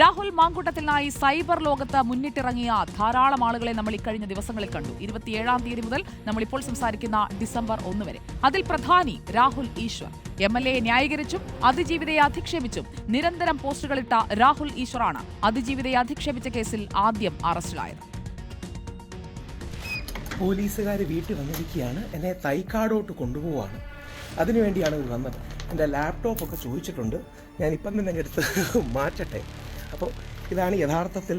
Rahul മാങ്കൂട്ടത്തിനായി cyber ലോകത്ത് മുന്നിട്ടിറങ്ങിയ ധാരാളം ആളുകളെ നമ്മൾ ഇക്കഴിഞ്ഞ ദിവസങ്ങളിൽ കണ്ടു. ഇരുപത്തിയേഴാം തീയതി മുതൽ നമ്മൾ ഇപ്പോൾ സംസാരിക്കുന്ന ഡിസംബർ ഒന്ന് വരെ. അതിൽ പ്രധാനി രാഹുൽ ഈശ്വർ. എം എൽ എയെ ന്യായീകരിച്ചും അതിജീവിതയെ അധിക്ഷേപിച്ചും നിരന്തരം പോസ്റ്റുകളിട്ട രാഹുൽ ഈശ്വറാണ് അതിജീവിതയെ അധിക്ഷേപിച്ച കേസിൽ ആദ്യം അറസ്റ്റിലായത്. പോലീസുകാർ വീട്ടിൽ വന്നിരിക്കുകയാണ്. എന്നെ തൈക്കാടോട്ട് കൊണ്ടുപോവാണ്. അതിനുവേണ്ടിയാണ് വന്നത്. എന്റെ ലാപ്ടോപ്പൊക്കെ ചോദിച്ചിട്ടുണ്ട്. ഞാൻ ഇപ്പം തന്നെ എടുത്ത് മാറ്റട്ടെ. അപ്പോൾ ഇതാണ് യഥാർത്ഥത്തിൽ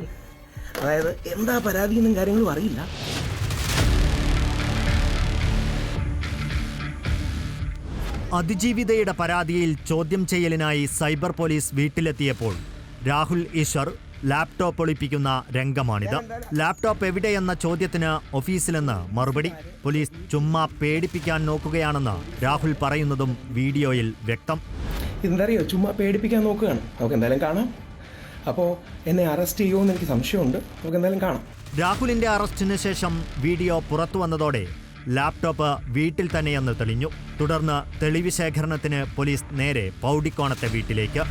അതായത് എന്താ പരാതി എന്നും കാര്യങ്ങളും അറിയില്ല. അതിജീവിതയുടെ പരാതിയിൽ ചോദ്യം ചെയ്യലിനായി സൈബർ പോലീസ് വീട്ടിലെത്തിയപ്പോൾ രാഹുൽ ഈശ്വർ ലാപ്ടോപ്പ് ഒളിപ്പിക്കുന്ന രംഗമാണിത്. ലാപ്ടോപ്പ് എവിടെയെന്ന ചോദ്യത്തിന് ഓഫീസിലെന്ന് മറുപടി. പോലീസ് ചുമ്മാ പേടിപ്പിക്കാൻ നോക്കുകയാണെന്ന് രാഹുൽ പറയുന്നതും വീഡിയോയിൽ വ്യക്തം. ഇതെന്തറിയോ? ചുമ്മാ പേടിപ്പിക്കാൻ നോക്കുകയാണ്. നമുക്ക് എന്തായാലും കാണാം. അപ്പോൾ എന്നെ അറസ്റ്റ് ചെയ്യുമോ എനിക്ക് സംശയമുണ്ട്. നമുക്ക് എന്തായാലും കാണാം. രാഹുലിന്റെ അറസ്റ്റിന് ശേഷം വീഡിയോ പുറത്തു വന്നതോടെ ലാപ്ടോപ്പ് വീട്ടിൽ തന്നെയെന്ന് തെളിഞ്ഞു. തുടർന്ന് തെളിവ് ശേഖരണത്തിന് പോലീസ് നേരെ പൗഡിക്കോണത്തെ വീട്ടിലേക്ക്.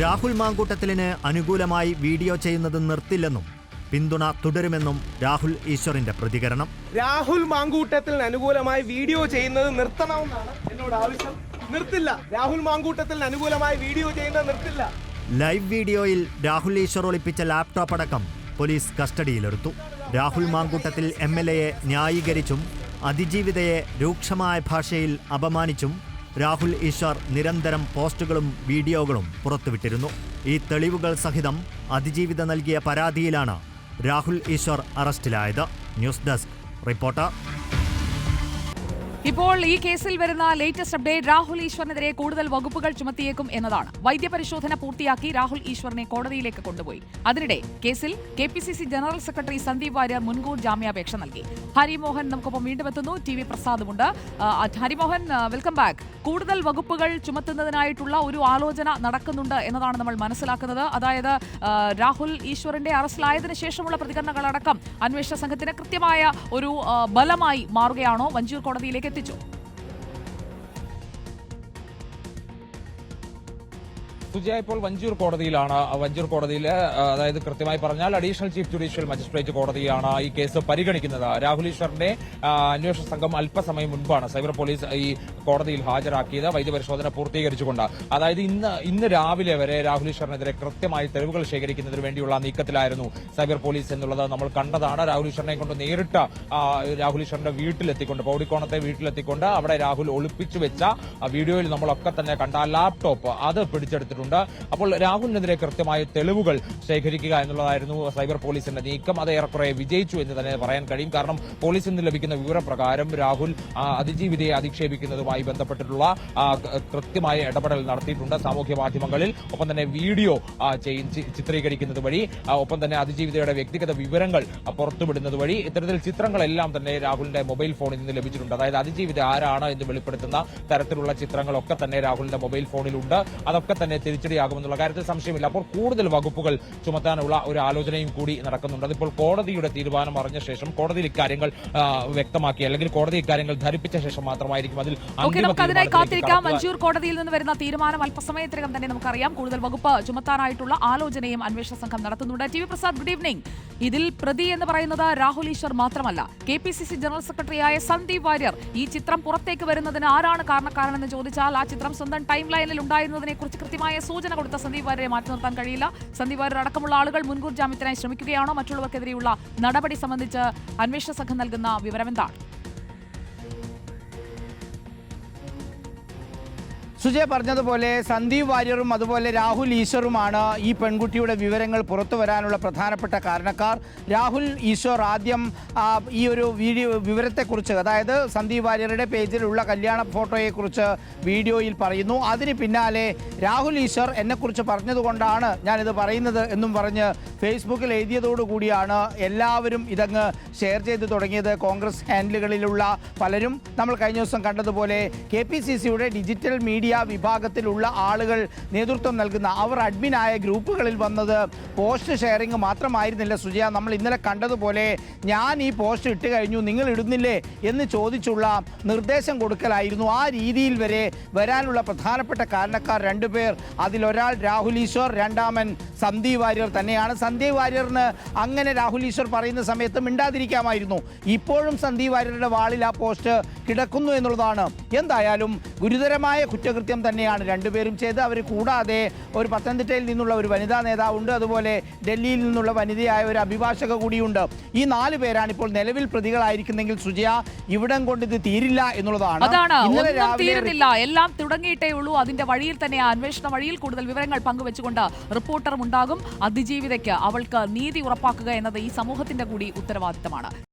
രാഹുൽ മാങ്കൂട്ടത്തിലിന് അനുകൂലമായി വീഡിയോ ചെയ്യുന്നത് നിർത്തില്ലെന്നും പിന്തുണ തുടരുമെന്നും രാഹുൽ ഈശ്വറിന്റെ പ്രതികരണം. രാഹുൽ മാങ്കൂട്ടത്തിന് അനുകൂലമായി വീഡിയോ ചെയ്യുന്നത് നിർത്തണമെന്നാണ് എന്നോട് ആവശ്യം. നിർത്തില്ല. രാഹുൽ മാങ്കൂട്ടത്തിന് അനുകൂലമായി വീഡിയോ ചെയ്യുന്നത് നിർത്തില്ല. ലൈവ് വീഡിയോയിൽ രാഹുൽ ഈശ്വർ ഒളിപ്പിച്ച ലാപ്ടോപ്പ് അടക്കം പോലീസ് കസ്റ്റഡിയിലെടുത്തു. രാഹുൽ മാങ്കൂട്ടത്തിൽ എം എൽ എയെ ന്യായീകരിച്ചും അതിജീവിതയെ രൂക്ഷമായ ഭാഷയിൽ അപമാനിച്ചും രാഹുൽ ഈശ്വർ നിരന്തരം പോസ്റ്റുകളും വീഡിയോകളും പുറത്തുവിട്ടിരുന്നു. ഈ തെളിവുകൾ സഹിതം അതിജീവിത നൽകിയ പരാതിയിലാണ് രാഹുൽ ഈശ്വർ അറസ്റ്റിലായത് ന്യൂസ് ഡെസ്ക്. റിപ്പോർട്ടർ ഇപ്പോൾ ഈ കേസിൽ വരുന്ന ലേറ്റസ്റ്റ് അപ്ഡേറ്റ് രാഹുൽ ഈശ്വറിനെതിരെ കൂടുതൽ വകുപ്പുകൾ ചുമത്തിയേക്കും എന്നതാണ്. വൈദ്യപരിശോധന പൂർത്തിയാക്കി രാഹുൽ ഈശ്വറിനെ കോടതിയിലേക്ക് കൊണ്ടുപോയി. അതിനിടെ കേസിൽ K general secretary Sandeep Warrier മുൻകൂർ ജാമ്യാപേക്ഷ നൽകി. ഹരിമോഹൻ നമുക്കൊപ്പം വീണ്ടും എത്തുന്നു ടി വി പ്രസാദുമുണ്ട്. ഹരിമോഹൻ വെൽക്കം ബാക്ക് കൂടുതൽ വകുപ്പുകൾ ചുമത്തുന്നതിനായിട്ടുള്ള ഒരു ആലോചന നടക്കുന്നുണ്ട് എന്നതാണ് നമ്മൾ മനസ്സിലാക്കുന്നത്. അതായത് രാഹുൽ ഈശ്വറിന്റെ അറസ്റ്റിലായതിനു ശേഷമുള്ള പ്രതികരണങ്ങളടക്കം അന്വേഷണ സംഘത്തിന് കൃത്യമായ ഒരു ബലമായി മാറുകയാണോ? വഞ്ചൂർ കോടതിയിലേക്ക് എത്തിച്ചു. സുജയ ഇപ്പോൾ വഞ്ചൂർ കോടതിയിലാണ്. വഞ്ചൂർ കോടതിയിൽ അതായത് കൃത്യമായി പറഞ്ഞാൽ അഡീഷണൽ ചീഫ് ജുഡീഷ്യൽ മജിസ്ട്രേറ്റ് കോടതിയാണ് ഈ കേസ് പരിഗണിക്കുന്നത്. രാഹുൽ ഈശ്വറിന്റെ അന്വേഷണ സംഘം അല്പസമയം മുൻപാണ് സൈബർ പോലീസ് ഈ കോടതിയിൽ ഹാജരാക്കിയത്. വൈദ്യപരിശോധന പൂർത്തീകരിച്ചുകൊണ്ട്. അതായത് ഇന്ന് ഇന്ന് രാവിലെ വരെ രാഹുൽ ഈശ്വറിനെതിരെ കൃത്യമായി തെളിവുകൾ ശേഖരിക്കുന്നതിന് വേണ്ടിയുള്ള നീക്കത്തിലായിരുന്നു സൈബർ പോലീസ് എന്നുള്ളത് നമ്മൾ കണ്ടതാണ്. രാഹുൽ ഈശ്വറിനെ കൊണ്ട് നേരിട്ട് രാഹുൽ ഈശ്വറിന്റെ വീട്ടിലെത്തിക്കൊണ്ട് പൗടിക്കോണത്തെ വീട്ടിലെത്തിക്കൊണ്ട് അവിടെ രാഹുൽ ഒളിപ്പിച്ചു വെച്ച വീഡിയോയിൽ നമ്മളൊക്കെ തന്നെ കണ്ട ലാപ്ടോപ്പ് അത് പിടിച്ചെടുത്തിട്ടുണ്ട്. അപ്പോൾ രാഹുലിനെതിരെ കൃത്യമായ തെളിവുകൾ ശേഖരിക്കുക എന്നുള്ളതായിരുന്നു സൈബർ പോലീസിന്റെ നീക്കം. അത് ഏറെക്കുറെ വിജയിച്ചു എന്ന് തന്നെ പറയാൻ കഴിയും. കാരണം പോലീസിൽ നിന്ന് ലഭിക്കുന്ന വിവരപ്രകാരം രാഹുൽ അതിജീവിതയെ അധിക്ഷേപിക്കുന്നതുമായി ബന്ധപ്പെട്ടിട്ടുള്ള കൃത്യമായ ഇടപെടൽ നടത്തിയിട്ടുണ്ട് സാമൂഹ്യ മാധ്യമങ്ങളിൽ. ഒപ്പം തന്നെ വീഡിയോ ചിത്രീകരിക്കുന്നത് വഴി ഒപ്പം തന്നെ അതിജീവിതയുടെ വ്യക്തിഗത വിവരങ്ങൾ പുറത്തുവിടുന്നത് വഴി ഇത്തരത്തിൽ ചിത്രങ്ങളെല്ലാം തന്നെ രാഹുലിന്റെ മൊബൈൽ ഫോണിൽ നിന്ന് ലഭിച്ചിട്ടുണ്ട്. അതായത് അതിജീവിത ആരാണ് എന്ന് വെളിപ്പെടുത്തുന്ന തരത്തിലുള്ള ചിത്രങ്ങളൊക്കെ തന്നെ രാഹുലിന്റെ മൊബൈൽ ഫോണിലുണ്ട്. അതൊക്കെ തന്നെ തിരിച്ചടിയാകുമെന്നുള്ള കാര്യത്തിൽ സംശയമില്ല. അപ്പോൾ കൂടുതൽ വകുപ്പുകൾ ചുമത്താനുള്ള ഒരു ആലോചനയും കൂടി നടക്കുന്നുണ്ട്. അതിപ്പോൾ കോടതിയുടെ തീരുമാനം അറിഞ്ഞ ശേഷം കോടതിയിൽ ഇക്കാര്യങ്ങൾ വ്യക്തമാക്കി അല്ലെങ്കിൽ കോടതി ഇക്കാര്യങ്ങൾ ധരിപ്പിച്ച ശേഷം മാത്രമായിരിക്കും അതിൽ നമുക്ക് അതിനായി കാത്തിരിക്കാം. മഞ്ചൂർ കോടതിയിൽ നിന്ന് വരുന്ന തീരുമാനം അല്പസമയത്തിനകം തന്നെ നമുക്കറിയാം. കൂടുതൽ വകുപ്പ് ചുമത്താനായിട്ടുള്ള ആലോചനയും അന്വേഷണ സംഘം നടത്തുന്നുണ്ട്. T V Prasad good evening. ഇതിൽ പ്രതി എന്ന് പറയുന്നത് രാഹുൽ ഈശ്വർ മാത്രമല്ല. K P C C general സെക്രട്ടറിയായ സന്ദീപ് വാര്യർ ഈ ചിത്രം പുറത്തേക്ക് വരുന്നതിന് ആരാണ് കാരണക്കാരനെന്ന് ചോദിച്ചാൽ ആ ചിത്രം സ്വന്തം ടൈം ലൈനിൽ ഉണ്ടായിരുന്നതിനെ കുറിച്ച് കൃത്യമായ സൂചന കൊടുത്ത സന്ദീപ് വാര്യരെ മാറ്റി നിർത്താൻ കഴിയില്ല. സന്ദീപ് വാര്യർ അടക്കമുള്ള ആളുകൾ മുൻകൂർ ജാമ്യത്തിനായി ശ്രമിക്കുകയാണോ മറ്റുള്ളവർക്കെതിരെയുള്ള നടപടി സംബന്ധിച്ച് അന്വേഷണ സംഘം നൽകുന്ന വിവരമെന്താണ് സുജയ് പറഞ്ഞതുപോലെ സന്ദീപ് വാര്യറും അതുപോലെ രാഹുൽ ഈശ്വറുമാണ് ഈ പെൺകുട്ടിയുടെ വിവരങ്ങൾ പുറത്തു വരാനുള്ള പ്രധാനപ്പെട്ട കാരണക്കാർ. രാഹുൽ ഈശ്വർ ആദ്യം ഈ ഒരു വീഡിയോ വിവരത്തെക്കുറിച്ച് അതായത് സന്ദീപ് വാര്യറുടെ പേജിലുള്ള കല്യാണ ഫോട്ടോയെക്കുറിച്ച് വീഡിയോയിൽ പറയുന്നു. അതിന് പിന്നാലെ രാഹുൽ ഈശ്വർ എന്നെക്കുറിച്ച് പറഞ്ഞതുകൊണ്ടാണ് ഞാനിത് പറയുന്നത് എന്നും പറഞ്ഞ് ഫേസ്ബുക്കിൽ എഴുതിയതോടുകൂടിയാണ് എല്ലാവരും ഇതങ്ങ് ഷെയർ ചെയ്ത് തുടങ്ങിയത്. കോൺഗ്രസ് ഹാൻഡിലുകളിലുള്ള പലരും. നമ്മൾ കഴിഞ്ഞ ദിവസം കണ്ടതുപോലെ കെ ഡിജിറ്റൽ മീഡിയ മീഡിയ വിഭാഗത്തിലുള്ള ആളുകൾ നേതൃത്വം നൽകുന്ന അവർ അഡ്മിനായ ഗ്രൂപ്പുകളിൽ വന്നത് പോസ്റ്റ് ഷെയറിംഗ് മാത്രമായിരുന്നില്ല സുജയ. നമ്മൾ ഇന്നലെ കണ്ടതുപോലെ ഞാൻ ഈ പോസ്റ്റ് ഇട്ട് കഴിഞ്ഞു നിങ്ങൾ ഇടുന്നില്ലേ എന്ന് ചോദിച്ചുള്ള നിർദ്ദേശം കൊടുക്കലായിരുന്നു. ആ രീതിയിൽ വരെ വരാനുള്ള പ്രധാനപ്പെട്ട കാരണക്കാർ രണ്ടുപേർ അതിലൊരാൾ രാഹുൽ ഈശ്വർ രണ്ടാമൻ സന്ദീപ് വാര്യർ തന്നെയാണ്. സന്ദീപ് വാര്യറിന് അങ്ങനെ രാഹുൽ ഈശ്വർ പറയുന്ന സമയത്ത് മിണ്ടാതിരിക്കാമായിരുന്നു. ഇപ്പോഴും സന്ദീപ് വാര്യരുടെ വാളിൽ ആ പോസ്റ്റ് കിടക്കുന്നു എന്നുള്ളതാണ്. എന്തായാലും ഗുരുതരമായ കുറ്റകൃത്യം തന്നെയാണ്. രണ്ടുപേരും ചെയ്ത് അവർ കൂടാതെ ഒരു പത്തനംതിട്ടയിൽ നിന്നുള്ള ഒരു വനിതാ നേതാവുണ്ട്. അതുപോലെ ഡൽഹിയിൽ നിന്നുള്ള വനിതയായ ഒരു അഭിഭാഷക കൂടിയുണ്ട്. ഈ നാല് പേരാണ് ഇപ്പോൾ നിലവിൽ പ്രതികളായിരിക്കുന്നെങ്കിൽ സുജയ ഇവിടം കൊണ്ട് ഇത് തീരില്ല എന്നുള്ളതാണ്. അതാണ്. തീരുന്നില്ല. എല്ലാം തുടങ്ങിയിട്ടേ ഉള്ളൂ. അതിന്റെ വഴിയിൽ തന്നെ ആ അന്വേഷണ വഴിയിൽ കൂടുതൽ വിവരങ്ങൾ പങ്കുവെച്ചുകൊണ്ട് റിപ്പോർട്ടറും ഉണ്ടാകും. അതിജീവിതയ്ക്ക് അവൾക്ക് നീതി ഉറപ്പാക്കുക എന്നത് ഈ സമൂഹത്തിന്റെ കൂടി ഉത്തരവാദിത്തമാണ്.